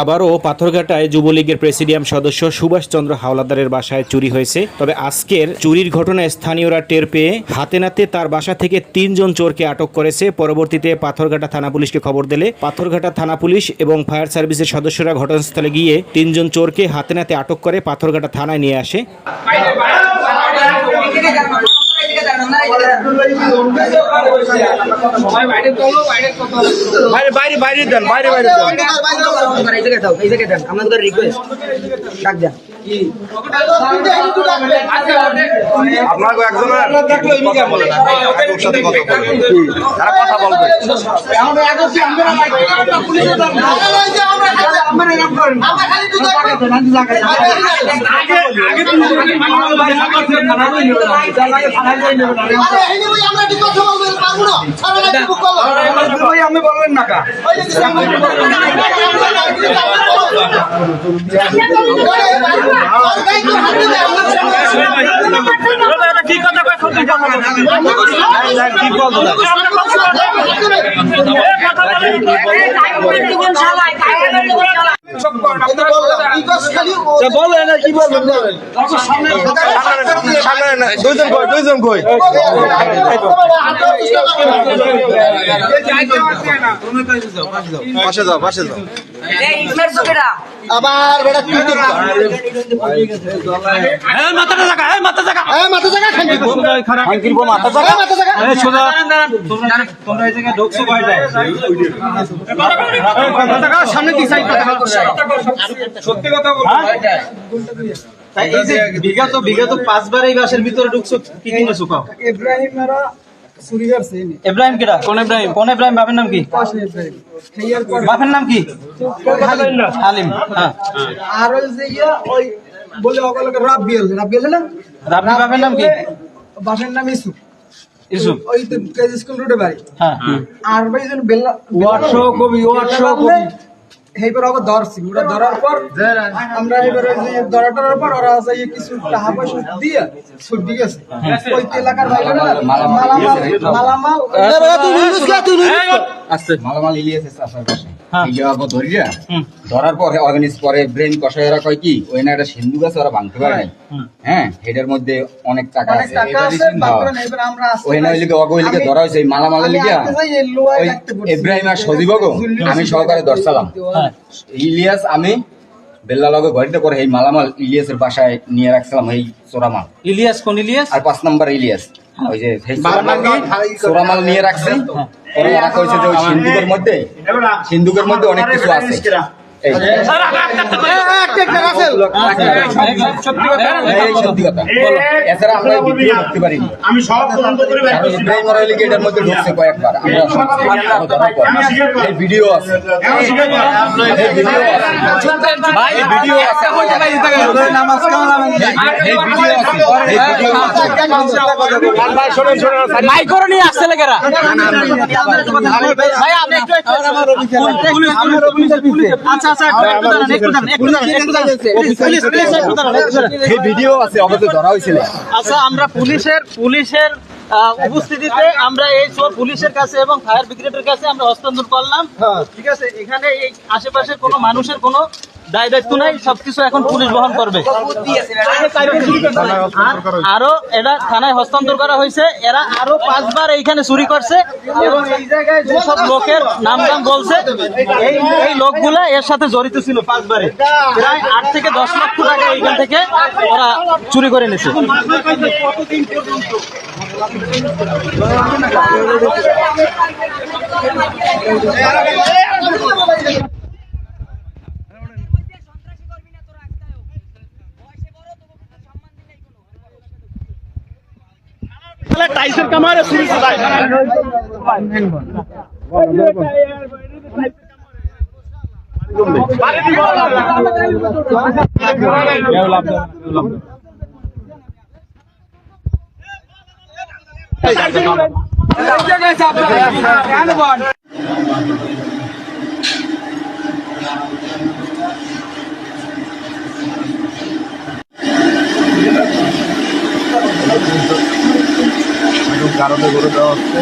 আবারও পাথরঘাটায় যুবলীগের প্রেসিডিয়াম সদস্য সুভাষচন্দ্র হাওলাদারের বাসায় চুরি হয়েছে। তবে আজকের চুরির ঘটনায় স্থানীয়রা টের পেয়ে হাতে নাতে তার বাসা থেকে তিনজন চোরকে আটক করেছে। পরবর্তীতে পাথরঘাটা থানা পুলিশকে খবর দিলে পাথরঘাটা থানা পুলিশ এবং ফায়ার সার্ভিসের সদস্যরা ঘটনাস্থলে গিয়ে তিনজন চোরকে হাতে নাতে আটক করে পাথরঘাটা থানায় নিয়ে আসে। বাইরে বাইরে দেন বাইরে বাইরে দেন। আমাদের রিকোয়েস্ট ডাক দেন। আপনার একজনের কথা বলে না ওর সাথে কথা বলবে তারা কথা বলবে আমি বলবেন না কা কি বলব বলেন কি বলবেন দুইজন কই দুইজন কই পাশে যাও পাশে যাও। আবার বেটা জায়গা এই মাথা জায়গা এই মাথা জায়গা খাঙ্কি খাঙ্কির মাথা জায়গা মাথা জায়গা এই সোজা। তোমরা এই জায়গায় ঢুকছো কয়টা সামনে কি সাইড সত্যি কথা বল এই যে বিগত বিগত পাঁচবার এই বাসের ভিতরে ঢুকছো কি কিনেছো করছে এনে ইব্রাহিম কেডা কোন ইব্রাহিম? কোন ইব্রাহিম? বাপের নাম কি? বাপের নাম কি? হালিম। হ্যাঁ। আর ওই যে ইয়া ওই বলে ওগুলোকে রাব্বিয়েল। রাব্বিয়েল না রাবনি বাপের নাম কি? বাসের নাম ইসু ইউসুফ। ওই তো কেজি স্কুল রোডে বাড়ি। হ্যাঁ। আর ভাই যেন বেল্লা ওয়াটশো কবি ওয়াটশো কবি। এইবার ওকে ধরছি। ওরা ধরার পর আমরা এবার ধরা ধরার পর ওরা আছে ইয়ে কিছু টাকা পয়সা দিয়ে ছুটি গেছে। ওই এলাকার ভাই মালামাল মালামাল মালামাল ইলিয়াস এসে আসার পাশে হ্যাঁ। ধরিয়া ধরার পরে অর্গানিজ পরে ব্রেন কয় কি ওই না একটা সিন্ধু গাছ ওরা ভাঙতে পারে নাই। হ্যাঁ এটার মধ্যে অনেক টাকা আছে। আছে ওই না ওই লিগে অগো লিগে ধরা হয়েছে লিগে ওই ইব্রাহিম আর সজীব গো আমি সহকারে ধরছিলাম। হ্যাঁ। ইলিয়াস আমি বেল্লা লগে ঘড়িতে করে এই মালামাল ইলিয়াসের বাসায় নিয়ে রাখছিলাম এই চোরামাল। ইলিয়াস কোন ইলিয়াস? আর পাঁচ নাম্বার ইলিয়াস। ওই যে সেই চোরামাল নিয়ে রাখছে। ওরা কইছে যে ওই সিন্ধুকের মধ্যে সিন্ধুকের মধ্যে অনেক কিছু আছে। আমি সব তদন্ত করে এটার মধ্যে ঢুকছে কয়েকবার আমরা ভিডিও আছে ভিডিও আছে মাইক্রো নিয়ে আসছে লেগেরা আচ্ছা আচ্ছা ভিডিও আছে অবশ্যই ধরা হয়েছিল। আচ্ছা আমরা পুলিশের পুলিশের উপস্থিতিতে আমরা এই সব পুলিশের কাছে এবং ফায়ার ব্রিগেডের কাছে আমরা হস্তান্তর করলাম। ঠিক আছে এখানে এই আশেপাশে কোনো মানুষের কোনো দায় দায়িত্ব নাই, সবকিছু এখন পুলিশ বহন করবে। আরও এটা থানায় হস্তান্তর করা হয়েছে, এরা আরও পাঁচবার এইখানে চুরি করছে এবং এই জায়গায় যেসব লোকের নাম নাম বলছে, এই লোকগুলা এর সাথে জড়িত ছিল পাঁচবারে। প্রায় আট থেকে দশ লক্ষ টাকা এইখান থেকে ওরা চুরি করে पहले टाइसन का मारे सुन सदा Thank you. কারণে করে দেওয়া হচ্ছে।